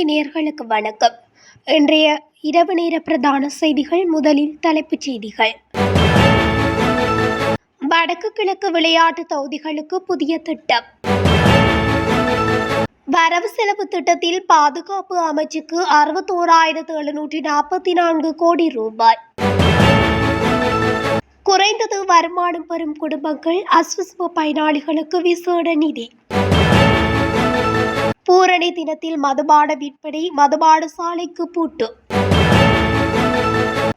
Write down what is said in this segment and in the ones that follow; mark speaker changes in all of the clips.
Speaker 1: தமிழொலி நேர்களுக்கு வணக்கம். இன்றைய இரவு நேர பிரதான செய்திகள் முதலில் தலைப்புச் செய்திகள். வடக்கு கிழக்கு விளையாட்டு தொகுதிகளுக்கு புதிய திட்டம். வரவு செலவு திட்டத்தில் பாதுகாப்பு அமைச்சுக்கு அறுபத்தோராயிரத்து எழுநூற்றி நாற்பத்தி நான்கு கோடி ரூபாய். குறைந்தது வருமானம் பெறும் குடும்பங்கள் அஸ்வஸ்ம பயனாளிகளுக்கு விசேட நிதி. பூரணி தினத்தில் மதுபான விற்பனை மதுபான சாலைக்கு பூட்டு.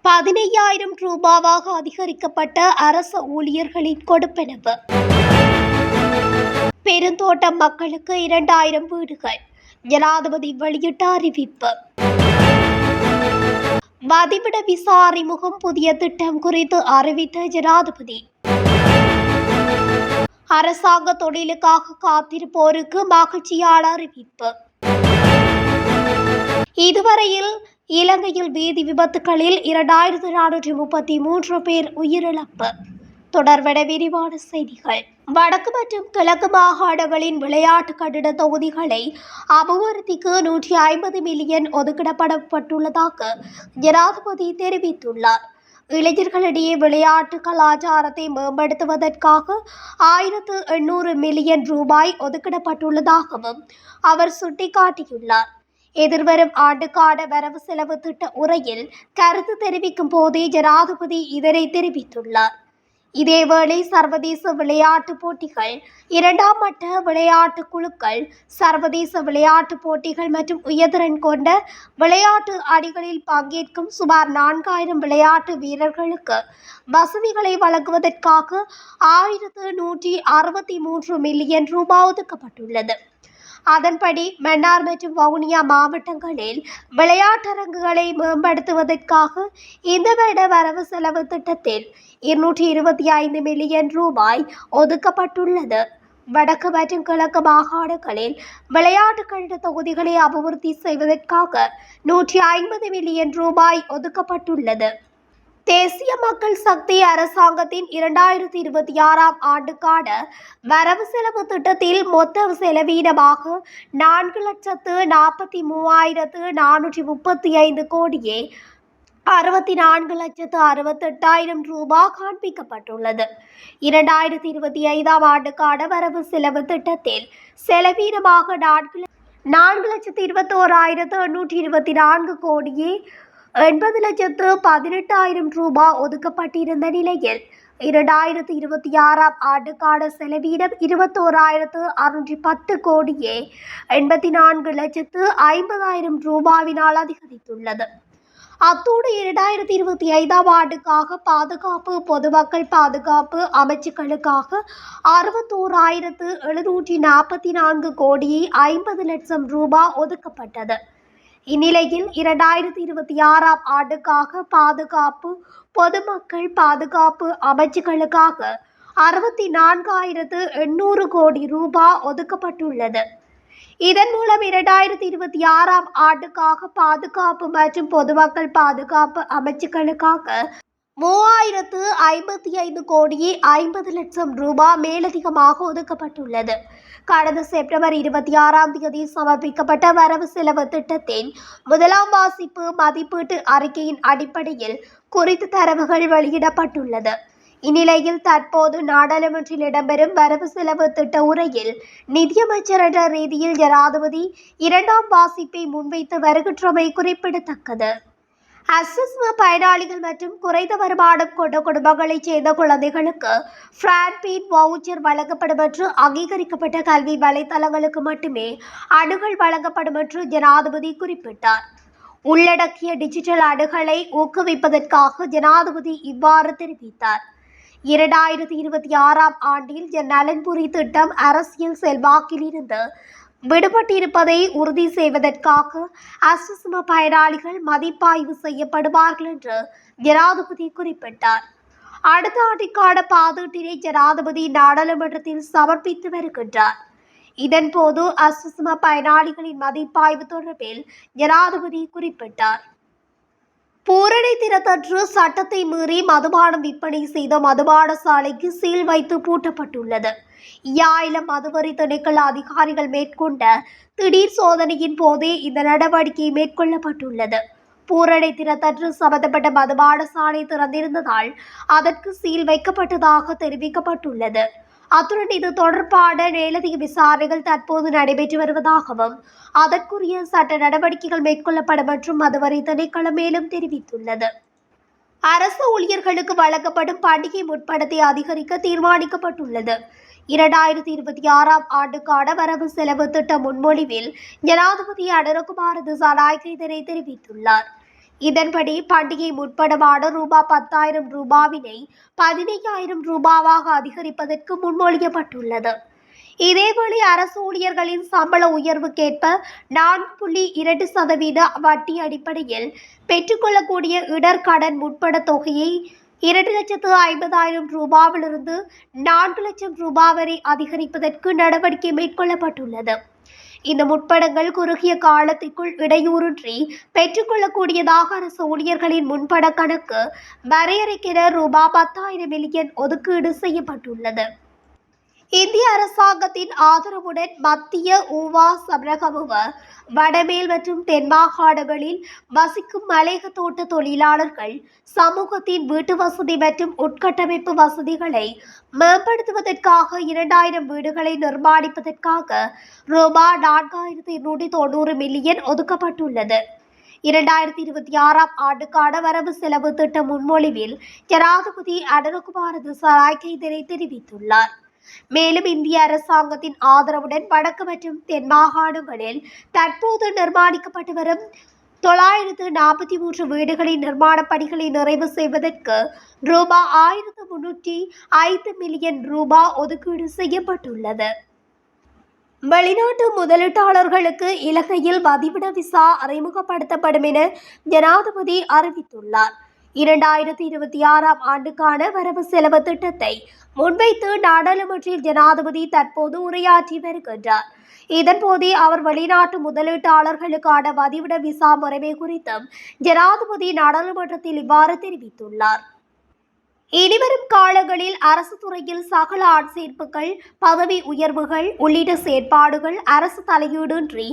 Speaker 1: பதினையாயிரம் ரூபாவாக அதிகரிக்கப்பட்ட அரசு ஊழியர்களின் கொடுப்பனவு. பெருந்தோட்டம் மக்களுக்கு இரண்டாயிரம் வீடுகள். ஜனாதிபதி வெளியிட்ட அறிவிப்பு. வதிவிட விசா அறிமுகம் புதிய திட்டம் குறித்து அறிவித்த ஜனாதிபதி அரசாங்க தொழிலுக்காக காத்திருப்போருக்கு மகிழ்ச்சியான அறிவிப்பு. இதுவரையில் இலங்கையில் வீதி விபத்துகளில் இரண்டாயிரத்து நானூற்றி முப்பத்தி மூன்று பேர் உயிரிழப்பு. தொடர்பட விரிவான செய்திகள். வடக்கு மற்றும் கிழக்கு மாகாணங்களின் விளையாட்டு கட்டிட தொகுதிகளை அபிவிருத்திக்கு நூற்றி ஐம்பது மில்லியன் ஒதுக்கிடப்படப்பட்டுள்ளதாக ஜனாதிபதி தெரிவித்துள்ளார். இளைஞர்களிடையே விளையாட்டு கலாச்சாரத்தை மேம்படுத்துவதற்காக ஆயிரத்து எண்ணூறு மில்லியன் ரூபாய் ஒதுக்கிடப்பட்டுள்ளதாகவும் அவர் சுட்டிக்காட்டியுள்ளார். எதிர்வரும் ஆண்டுக்கான வரவு செலவு திட்ட உரையில் கருத்து தெரிவிக்கும் போதே ஜனாதிபதி இதனை தெரிவித்துள்ளார். இதேவேளை சர்வதேச விளையாட்டுப் போட்டிகள் இரண்டாம் மட்ட விளையாட்டு குழுக்கள் சர்வதேச விளையாட்டுப் போட்டிகள் மற்றும் உயர்திறன் கொண்ட விளையாட்டு அணிகளில் பங்கேற்கும் சுமார் நான்காயிரம் விளையாட்டு வீரர்களுக்கு வசதிகளை வழங்குவதற்காக ஆயிரத்து நூற்றி அறுபத்தி மூன்று மில்லியன் ரூபாய் ஒதுக்கப்பட்டுள்ளது. அதன்படி மன்னார் மற்றும் வவுனியா மாவட்டங்களில் விளையாட்டரங்குகளை மேம்படுத்துவதற்காக இந்த வருட வரவு செலவு திட்டத்தில் இருநூற்றி இருபத்தி ஐந்து மில்லியன் ரூபாய் ஒதுக்கப்பட்டுள்ளது. வடக்கு மற்றும் கிழக்கு மாகாணங்களில் விளையாட்டு கழக தொகுதிகளை அபிவிருத்தி செய்வதற்காக நூற்றி ஐம்பது மில்லியன் ரூபாய் ஒதுக்கப்பட்டுள்ளது. தேசிய மக்கள் சக்தி அரசாங்கத்தின் இரண்டாயிரத்தி இருபத்தி ஆறாம் ஆண்டுக்கான வரவு செலவு திட்டத்தில் மொத்த செலவீனமாக நான்கு லட்சத்து நாற்பத்தி மூவாயிரத்து நானூற்றி முப்பத்தி ஐந்து கோடியே அறுபத்தி நான்கு லட்சத்து அறுபத்தெட்டாயிரம் ரூபாய் காண்பிக்கப்பட்டுள்ளது. இரண்டாயிரத்தி இருபத்தி ஐந்தாம் ஆண்டுக்கான வரவு செலவு திட்டத்தில் செலவீனமாக நான்கு நான்கு லட்சத்து இருபத்தோராயிரத்து எண்ணூற்றி இருபத்தி நான்கு கோடியே எண்பது லட்சத்து பதினெட்டாயிரம் ரூபாய் ஒதுக்கப்பட்டிருந்த நிலையில் இரண்டாயிரத்து இருபத்தி ஆறாம் ஆண்டுக்கான செலவீனம் இருபத்தோராயிரத்து அறுநூற்றி பத்து கோடியே எண்பத்தி நான்கு லட்சத்து ஐம்பதாயிரம் ரூபாவினால் அதிகரித்துள்ளது அத்தோடு இரண்டாயிரத்தி இருபத்தி ஐந்தாம் ஆண்டுக்காக பாதுகாப்பு பொதுமக்கள் பாதுகாப்பு அமைச்சுக்களுக்காக அறுபத்தோராயிரத்து எழுநூற்றி நாற்பத்தி நான்கு கோடியே ஐம்பது லட்சம் ரூபாய் ஒதுக்கப்பட்டது இந்நிலையில் இரண்டாயிரத்தி இருபத்தி ஆறாம் ஆண்டுக்காக பாதுகாப்பு பொதுமக்கள் பாதுகாப்பு அமைச்சுகளுக்காக அறுபத்தி நான்காயிரத்து எண்ணூறு கோடி ரூபாய் ஒதுக்கப்பட்டுள்ளது. இதன் மூலம் இரண்டாயிரத்தி இருபத்தி ஆறாம் ஆண்டுக்காக பாதுகாப்பு மற்றும் பொதுமக்கள் பாதுகாப்பு அமைச்சுகளுக்காக மூவாயிரத்து ஐம்பத்தி ஐந்து கோடியே ஐம்பது லட்சம் ரூபாய் மேலதிகமாக ஒதுக்கப்பட்டுள்ளது. கடந்த செப்டம்பர் இருபத்தி ஆறாம் தேதி சமர்ப்பிக்கப்பட்ட வரவு செலவு திட்டத்தின் முதலாம் வாசிப்பு மதிப்பீட்டு அறிக்கையின் அடிப்படையில் குறித்த தரவுகள் வெளியிடப்பட்டுள்ளது. இந்நிலையில் தற்போது நாடாளுமன்றில் இடம்பெறும் வரவு செலவு திட்ட உரையில் நிதியமைச்சர் என்ற ரீதியில் ஜனாதிபதி இரண்டாம் வாசிப்பை முன்வைத்து வருகின்றமை குறிப்பிடத்தக்கது. அசஸ்ம பயனாளிகள் மற்றும் குறைந்த வருமானம் கொண்ட குடும்பங்களைச் சேர்ந்த குழந்தைகளுக்கு பிரான்பீட் வவுச்சர் வழங்கப்படும் என்று அங்கீகரிக்கப்பட்ட கல்வி வலைத்தளங்களுக்கு மட்டுமே அணுகள் வழங்கப்படும் என்று ஜனாதிபதி குறிப்பிட்டார் உள்ளடக்கிய டிஜிட்டல் அணுகளை ஊக்குவிப்பதற்காக ஜனாதிபதி இவ்வாறு தெரிவித்தார் இரண்டாயிரத்தி இருபத்தி ஆறாம் ஆண்டில் நலன்புரி திட்டம் அரசியல் செல்வாக்கிலிருந்து விடுபட்டிருப்பதை உறுதி செய்வதற்காக அசுசும பயனாளிகள் மதிப்பாய்வு செய்யப்படுவார்கள் என்று ஜனாதிபதி குறிப்பிட்டார். அடுத்த ஆண்டிற்கான பாதீட்டினை ஜனாதிபதி நாடாளுமன்றத்தில் சமர்ப்பித்து வருகின்றார். இதன்போது அசுசும பயனாளிகளின் மதிப்பாய்வு தொடர்பில் ஜனாதிபதி குறிப்பிட்டார். பூரணி தினத்தன்று சட்டத்தை மீறி மதுபானம் விற்பனை செய்த மதுபான சாலைக்கு சீல் வைத்து பூட்டப்பட்டுள்ளது. யாயிலம் மதுவரி திணைக்கள அதிகாரிகள் மேற்கொண்ட திடீர் சோதனையின் போதே இந்த நடவடிக்கை மேற்கொள்ளப்பட்டுள்ளது. பூரணை தினத்தன்று சம்பந்தப்பட்ட மதுபான சாலை திறந்திருந்ததால் அதற்கு சீல் வைக்கப்பட்டதாக தெரிவிக்கப்பட்டுள்ளது. அத்துடன் இது தொடர்பான மேலதிக விசாரணைகள் தற்போது நடைபெற்று வருவதாகவும் அதற்குரிய சட்ட நடவடிக்கைகள் மேற்கொள்ளப்படும் என்றும் அதுவரை திணைக்களம் மேலும் தெரிவித்துள்ளது. அரசு ஊழியர்களுக்கு வழங்கப்படும் பண்டிகை முற்படத்தை அதிகரிக்க தீர்மானிக்கப்பட்டுள்ளது. இரண்டாயிரத்தி இருபத்தி ஆறாம் ஆண்டுக்கான வரவு செலவு திட்ட முன்மொழிவில் ஜனாதிபதி அனுரகுமார திசாநாயக்க இதனை தெரிவித்துள்ளார். இதன்படி பண்டிகை முற்படமான ரூபாய் பத்தாயிரம் ரூபாவினை பதினையாயிரம் ரூபாவாக அதிகரிப்பதற்கு முன்மொழியப்பட்டுள்ளது. இதேவேளை அரசு ஊழியர்களின் சம்பள உயர்வுக்கேற்ப நான்கு புள்ளி இரண்டு சதவீத வட்டி அடிப்படையில் பெற்றுக்கொள்ளக்கூடிய இடர்கடன் முற்பட தொகையை இரண்டு லட்சத்து ஐம்பதாயிரம் ரூபாவிலிருந்து நான்கு லட்சம் ரூபாய் வரை அதிகரிப்பதற்கு நடவடிக்கை மேற்கொள்ளப்பட்டுள்ளது. இந்த முற்படங்கள் குறுகிய காலத்திற்குள் இடையூறின்றி பெற்றுக்கொள்ளக்கூடியதாக அரசு ஊழியர்களின் முன்பட கணக்கு வரையறைக்கென ரூபாய் பத்தாயிரம் மில்லியன் ஒதுக்கீடு செய்யப்பட்டுள்ளது. இந்திய அரசாங்கத்தின் ஆதரவுடன் மத்திய ஊவா சமரகமுவ வடமேல் மற்றும் தென்மாகாணங்களில் வசிக்கும் மலையக தோட்ட தொழிலாளர்கள் சமூகத்தின் வீட்டு வசதி மற்றும் உட்கட்டமைப்பு வசதிகளை மேம்படுத்துவதற்காக இரண்டாயிரம் வீடுகளை நிர்மாணிப்பதற்காக ரூபா நான்காயிரத்தி இருநூற்றி தொண்ணூறு மில்லியன் ஒதுக்கப்பட்டுள்ளது. இரண்டாயிரத்தி இருபத்தி ஆறாம் ஆண்டுக்கான வரவு செலவு திட்ட முன்மொழிவில் ஜனாதிபதி அனுரகுமார திசாநாயக்க இதனை தெரிவித்துள்ளார். மேலும் இந்திய அரசாங்கத்தின் ஆதரவுடன் வடக்கு மற்றும் தென் மாகாணங்களில் தற்போது நிர்மாணிக்கப்பட்டு வரும் தொள்ளாயிரத்து நாற்பத்தி மூன்று வீடுகளின் நிர்மாணப் பணிகளை நிறைவு செய்வதற்கு ரூபாய் ஆயிரத்து முன்னூற்றி ஐந்து மில்லியன் ரூபாய் ஒதுக்கீடு செய்யப்பட்டுள்ளது. வெளிநாட்டு முதலீட்டாளர்களுக்கு இலங்கையில் மதிவிட விசா அறிமுகப்படுத்தப்படும் என ஜனாதிபதி அறிவித்துள்ளார். இரண்டாயிரத்தி இருபத்தி ஆறாம் ஆண்டுக்கான வரவு செலவு திட்டத்தை முன்வைத்து நாடாளுமன்றில் ஜனாதிபதி தற்போது உரையாற்றி வருகின்றார். இதன்போது அவர் வெளிநாட்டு முதலீட்டாளர்களுக்கான வதிவிட விசா முறைமை குறித்தும் ஜனாதிபதி நாடாளுமன்றத்தில் இவ்வாறு தெரிவித்துள்ளார். இனிவரும் காலங்களில் அரசு துறையில் சகல ஆட்சேர்ப்புகள் பதவி உயர்வுகள் உள்ளிட்ட செயற்பாடுகள் அரசு தலையீடின்றி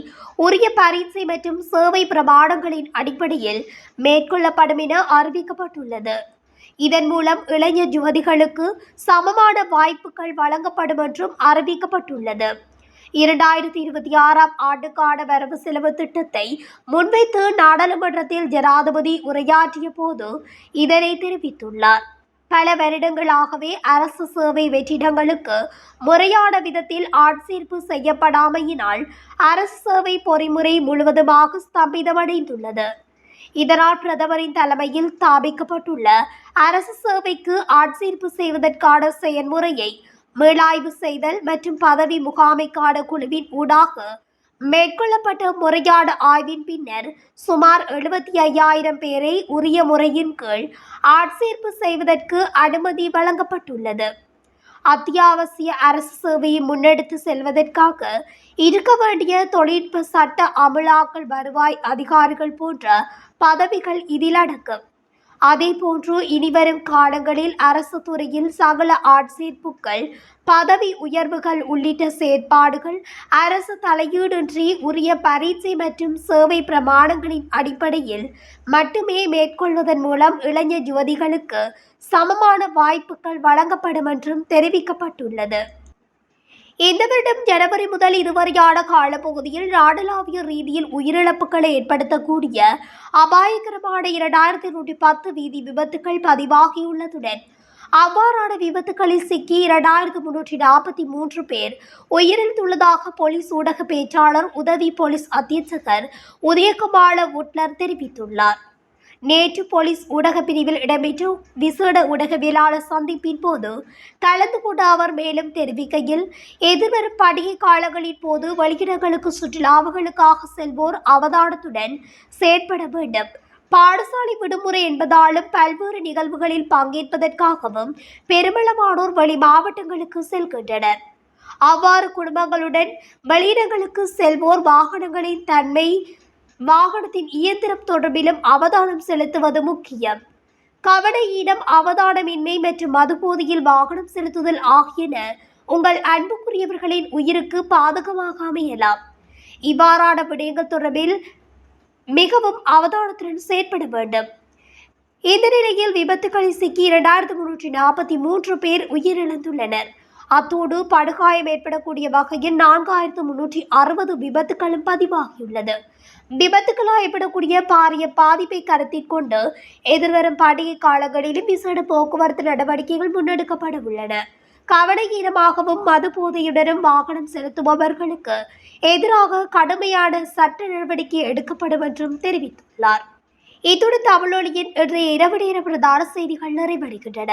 Speaker 1: உரிய பரீட்சை மற்றும் சேவை பிரமாணங்களின் அடிப்படையில் மேற்கொள்ளப்படும் என அறிவிக்கப்பட்டுள்ளது. இதன் மூலம் இளைஞர் யுவதிகளுக்கு சமமான வாய்ப்புகள் வழங்கப்படும் என்றும் அறிவிக்கப்பட்டுள்ளது. இரண்டாயிரத்தி இருபத்தி ஆறாம் ஆண்டுக்கான வரவு செலவு திட்டத்தை முன்வைத்து நாடாளுமன்றத்தில் ஜனாதிபதி உரையாற்றிய போது இதனை தெரிவித்துள்ளார். பல வருடங்களாகவே அரசு சேவை வெற்றிடங்களுக்கு முறையான விதத்தில் ஆட்சேர்ப்பு செய்யப்படாமையினால் அரசு சேவை பொறிமுறை முழுவதுமாக ஸ்தம்பிதமடைந்துள்ளது. இதனால் பிரதமரின் தலைமையில் ஸ்தாபிக்கப்பட்டுள்ள அரசு சேவைக்கு ஆட்சேர்ப்பு செய்வதற்கான செயல்முறையை மீளாய்வு செய்தல் மற்றும் பதவி முகாமைக்கான குழுவின் ஊடாக மேற்கொள்ளப்பட்ட முறையான ஆய்வின் பின்னர் சுமார் எழுபத்தி ஐயாயிரம் பேரை உரிய முறையின் கீழ் ஆட்சேர்ப்பு செய்வதற்கு அனுமதி வழங்கப்பட்டுள்ளது. அத்தியாவசிய அரசு சேவையை முன்னெடுத்து செல்வதற்காக இருக்க வேண்டிய தொழில்நுட்ப சட்ட அமலாக்கல் வருவாய் அதிகாரிகள் போன்ற பதவிகள் இதில் அடங்கும். அதேபோன்று இனிவரும் காலங்களில் அரசு துறையில் சகல ஆட்சேர்ப்புகள் பதவி உயர்வுகள் உள்ளிட்ட செயற்பாடுகள் அரசு தலையீடின்றி உரிய பரீட்சை மற்றும் சேவை பிரமாணங்களின் அடிப்படையில் மட்டுமே மேற்கொள்வதன் மூலம் இளைஞர் யுவதிகளுக்கு சமமான வாய்ப்புகள் வழங்கப்படும் என்றும் தெரிவிக்கப்பட்டுள்ளது. இந்த வருடம் ஜனவரி முதல் இதுவரையான காலப்பகுதியில் நாடளாவிய ரீதியில் உயிரிழப்புகளை ஏற்படுத்தக்கூடிய அபாயகரமான இரண்டாயிரத்தி நூற்றி பத்து வீதி விபத்துகள் பதிவாகியுள்ளதுடன் அவ்வாறான விபத்துகளில் சிக்கி இரண்டாயிரத்து முன்னூற்றி நாற்பத்தி மூன்று பேர் உயிரிழந்துள்ளதாக போலீஸ் ஊடக பேச்சாளர் உதவி போலீஸ் அத்தியட்சகர் உதயகுமார உட்லர் தெரிவித்துள்ளார். நேற்று போலீஸ் ஊடக பிரிவில் இடம்பெற்ற விசேட ஊடகவியலாளர் சந்திப்பின் போது கலந்து கொண்ட அவர் மேலும் தெரிவிக்கையில் எதிர்வரும் பண்டிகை காலங்களின் போது வெளியிடங்களுக்கு சுற்றுலாவுகளுக்காக செல்வோர் அவதானத்துடன் செயற்பட வேண்டும். பாடசாலை விடுமுறை என்பதாலும் பல்வேறு நிகழ்வுகளில் பங்கேற்பதற்காகவும் பெருமளவானோர் வெளி மாவட்டங்களுக்கு செல்கின்றனர். அவ்வாறு குடும்பங்களுடன் வெளியிடங்களுக்கு செல்வோர் வாகனங்களின் தன்மை வாகனத்தின் இயந்திரம் தொடர்பிலும் அவதானம் செலுத்துவது முக்கியம். கவடையிடம் அவதானமின்மை மற்றும் மதுபோதையில் வாகனம் செலுத்துதல் ஆகியன உங்கள் அன்புக்குரியவர்களின் உயிருக்கு பாதகமாக அமையலாம் இவ்வாறான விடயங்கள் தொடர்பில் மிகவும் அவதானத்துடன் செயற்பட வேண்டும். இந்த நிலையில் விபத்துகளில் சிக்கி இரண்டாயிரத்து முன்னூற்றி நாற்பத்தி மூன்று பேர் உயிரிழந்துள்ளனர். அத்தோடு படுகாயம் ஏற்படக்கூடிய வகையில் நான்காயிரத்து முன்னூற்றி அறுபது விபத்துகளும் பதிவாகியுள்ளது. விபத்துக்களால் ஏற்படக்கூடிய பாரிய பாதிப்பை கருத்தில் கொண்டு எதிர்வரும் பண்டிகை காலங்களிலும் விசேட போக்குவரத்து நடவடிக்கைகள் முன்னெடுக்கப்பட உள்ளன. கவனகீனமாகவும் மது போதையுடனும் வாகனம் செலுத்துபவர்களுக்கு எதிராக கடுமையான சட்ட நடவடிக்கை எடுக்கப்படும் என்றும் தெரிவித்துள்ளார். இத்துடன் தமிழொலியின் இன்றைய இரவு நேர பிரதான செய்திகள் நிறைவடைகின்றன.